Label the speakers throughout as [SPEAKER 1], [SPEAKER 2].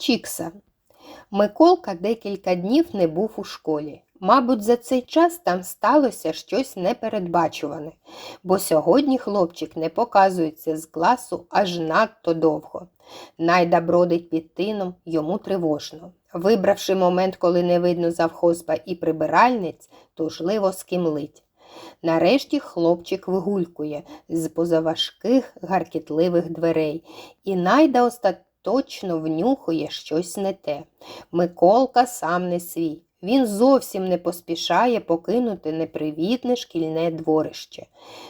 [SPEAKER 1] Чікса. Миколка декілька днів не був у школі. Мабуть, за цей час там сталося щось непередбачуване, бо сьогодні хлопчик не показується з класу аж надто довго. Найда бродить під тином, йому тривожно. Вибравши момент, коли не видно завхозба і прибиральниць, тужливо скимлить. Нарешті хлопчик вигулькує з позаважких гаркітливих дверей, і найда остаточно внюхує щось не те. Миколка сам не свій. Він зовсім не поспішає покинути непривітне шкільне дворище.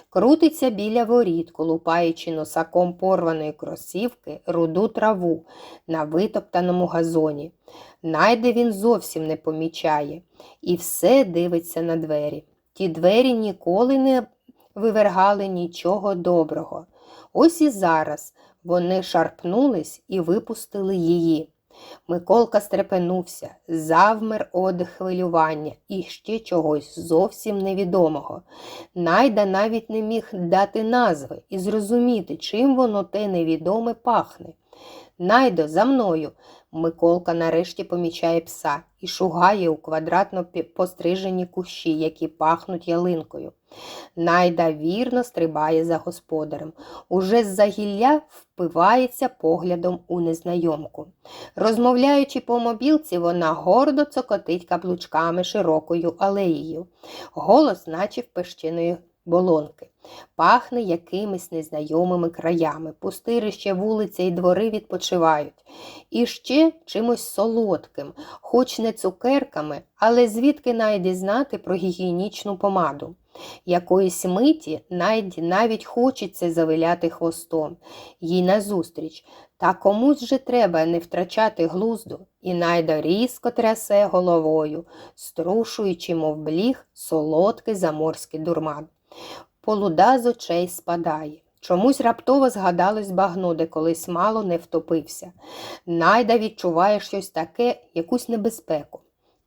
[SPEAKER 1] Крутиться біля воріт, колупаючи носаком порваної кросівки руду траву на витоптаному газоні. Найде він зовсім не помічає і все дивиться на двері. Ті двері ніколи не вивергали нічого доброго. Ось і зараз вони шарпнулись і випустили її. Миколка стрепенувся, завмер од хвилювання і ще чогось зовсім невідомого. Найда навіть не міг дати назви і зрозуміти, чим воно те невідоме пахне. Найдо, за мною. Миколка нарешті помічає пса і шугає у квадратно пострижені кущі, які пахнуть ялинкою. Найда вірно стрибає за господарем. Уже з-за гілля впивається поглядом у незнайомку. Розмовляючи по мобілці, вона гордо цокотить каблучками широкою алеєю. Голос, наче в пещиної болонки. Пахне якимись незнайомими краями. Пустирище, вулиця і двори відпочивають. І ще чимось солодким, хоч не цукерками, але звідки найде знати про гігієнічну помаду. Якоїсь миті найді навіть хочеться завиляти хвостом, їй назустріч. Та комусь же треба не втрачати глузду, і найда різко трясе головою, струшуючи, мов бліг, солодкий заморський дурман. Полуда з очей спадає. Чомусь раптово згадалось багно, де колись мало не втопився. Найда відчуває щось таке, якусь небезпеку.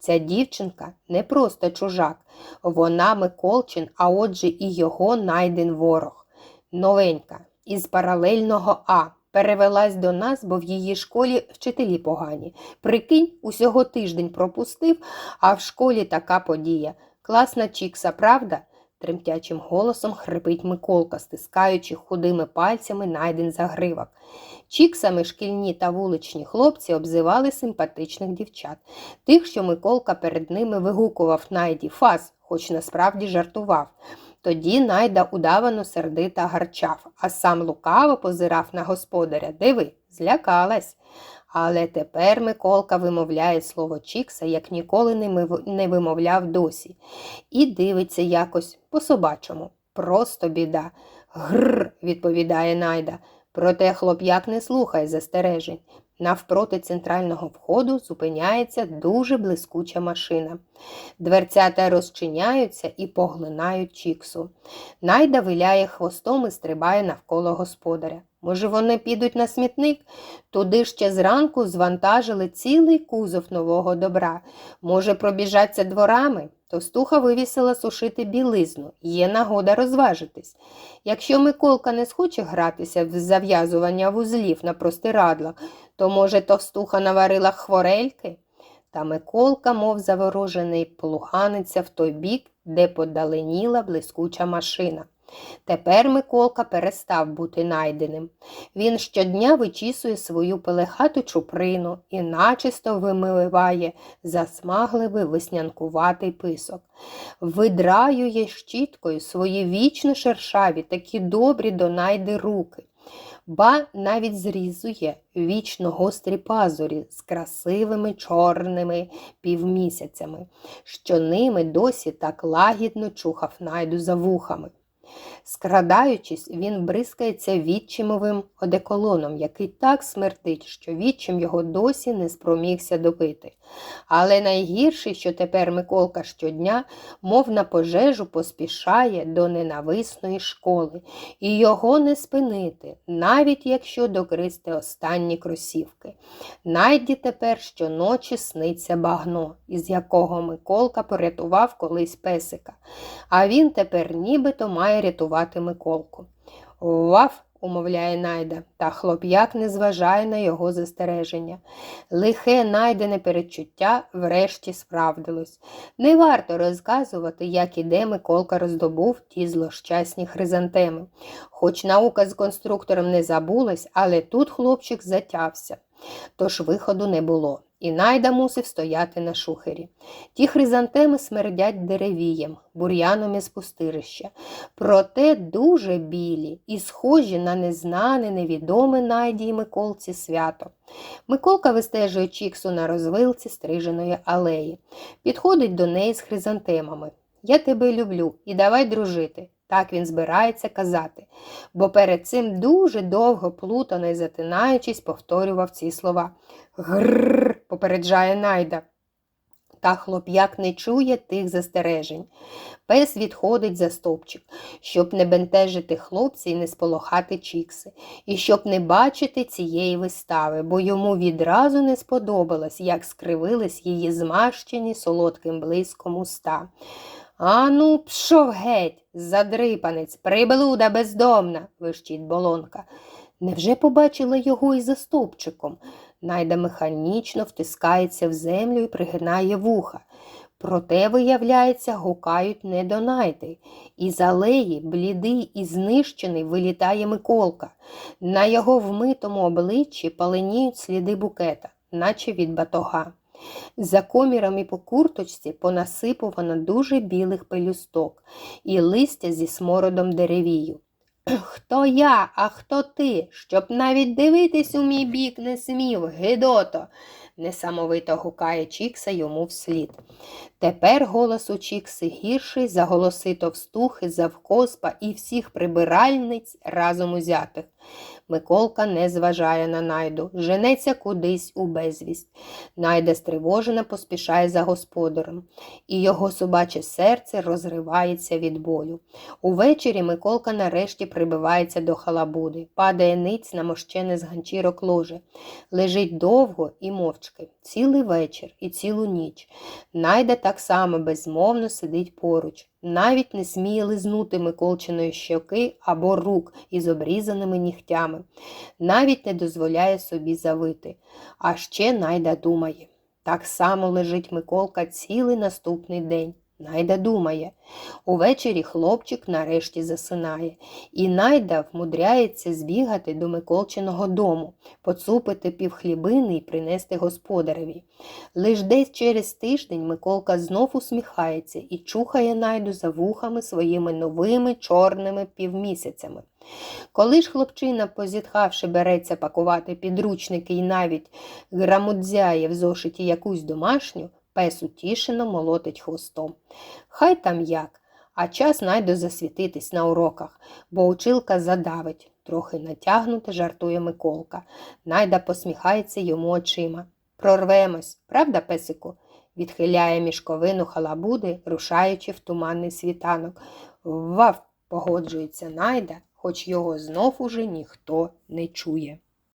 [SPEAKER 1] Ця дівчинка не просто чужак, вона Миколчин, а отже і його найден ворог. Новенька, із паралельного А. Перевелась до нас, бо в її школі вчителі погані. Прикинь, усього тиждень пропустив, а в школі така подія. Класна Чікса, правда? Тремтячим голосом хрипить Миколка, стискаючи худими пальцями найден загривок. Чіксами шкільні та вуличні хлопці обзивали симпатичних дівчат, тих, що Миколка перед ними вигукував найді фас, хоч насправді жартував. Тоді найда удавано сердита гарчав, а сам лукаво позирав на господаря. Диви, злякалась. Але тепер Миколка вимовляє слово Чікса, як ніколи не вимовляв досі, і дивиться якось по-собачому. Просто біда. Грр, відповідає найда. Проте хлоп'як не слухає застережень. Навпроти центрального входу зупиняється дуже блискуча машина. Дверцята розчиняються і поглинають Чіксу. Найда виляє хвостом і стрибає навколо господаря. Може, вони підуть на смітник? Туди ще зранку звантажили цілий кузов нового добра. Може, пробіжаться дворами? Товстуха вивісила сушити білизну. Є нагода розважитись. Якщо Миколка не схоче гратися в зав'язування вузлів на простирадлах, то, може, товстуха наварила хворельки? Та Миколка, мов заворожений, полуганиться в той бік, де подаленіла блискуча машина. Тепер Миколка перестав бути найденим. Він щодня вичісує свою пелехату чуприну і начисто вимиває засмагливий веснянкуватий писок. Видраює щіткою свої вічно шершаві, такі добрі до найди руки. Ба навіть зрізує вічно гострі пазурі з красивими чорними півмісяцями, що ними досі так лагідно чухав найду за вухами. Скрадаючись, він бризкається відчимовим одеколоном, який так смердить, що відчим його досі не спромігся допити. Але найгірше, що тепер Миколка щодня, мов на пожежу, поспішає до ненависної школи, і його не спинити, навіть якщо докристи останні кросівки. Найді тепер щоночі сниться багно, із якого Миколка порятував колись песика, а він тепер нібито має рятувати Миколку. Ваф, умовляє найда, та хлоп'як не зважає на його застереження. Лихе найдене передчуття врешті справдилось. Не варто розказувати, як і де Миколка роздобув ті злощасні хризантеми. Хоч наука з конструктором не забулась, але тут хлопчик затявся. Тож виходу не було, і найда мусив стояти на шухері. Ті хризантеми смердять деревієм, бур'яном із пустирища. Проте дуже білі і схожі на незнане, невідоме найді й Миколці свято. Миколка вистежує Чіксу на розвилці стриженої алеї. Підходить до неї з хризантемами. Я тебе люблю і давай дружити. Так він збирається казати, бо перед цим дуже довго плутано і затинаючись, повторював ці слова. Грррр, попереджає найда. Та хлоп'як не чує тих застережень. Пес відходить за стовпчик, щоб не бентежити хлопця і не сполохати Чікси, і щоб не бачити цієї вистави, бо йому відразу не сподобалось, як скривились її змащені солодким блиском уста. Ану, пшов геть, задрипанець, приблуда бездомна, вищить болонка. Невже побачила його і за стовпчиком? Найда механічно втискається в землю і пригинає вуха. Проте, виявляється, гукають не до найди. Із алеї, блідий і знищений, вилітає Миколка. На його вмитому обличчі паленіють сліди букета, наче від батога. За коміром і по курточці понасипувано дуже білих пелюсток і листя зі смородом деревію. Хто я, а хто ти, щоб навіть дивитись у мій бік не смів, Гидото, несамовито гукає Чікса йому вслід. Тепер голос у Чікси гірший за голоси товстухи, завкоспа і всіх прибиральниць разом узятих. Миколка не зважає на найду, женеться кудись у безвість. Найда стривожена поспішає за господарем, і його собаче серце розривається від болю. Увечері Миколка нарешті прибивається до халабуди, падає ниць на мощене з ганчірок ложе, лежить довго і мовчки, цілий вечір і цілу ніч. Найда так само безмовно сидить поруч, навіть не сміє лизнути Миколчиної щоки або рук із обрізаними нігтями, навіть не дозволяє собі завити. А ще Найда думає. Так само лежить Миколка цілий наступний день. Найда думає. Увечері хлопчик нарешті засинає, і найда вмудряється збігати до Миколчиного дому, поцупити півхлібини і принести господареві. Лиш десь через тиждень Миколка знов усміхається і чухає найду за вухами своїми новими чорними півмісяцями. Коли ж хлопчина, позітхавши, береться пакувати підручники і навіть грамудзяє в зошиті якусь домашню, пес утішено молотить хвостом. Хай там як, а час найду засвітитись на уроках, бо училка задавить, трохи натягнуто жартує Миколка. Найда посміхається йому очима. Прорвемось, правда, песику? відхиляє мішковину халабуди, рушаючи в туманний світанок. Вав, погоджується найда, хоч його знов уже ніхто не чує.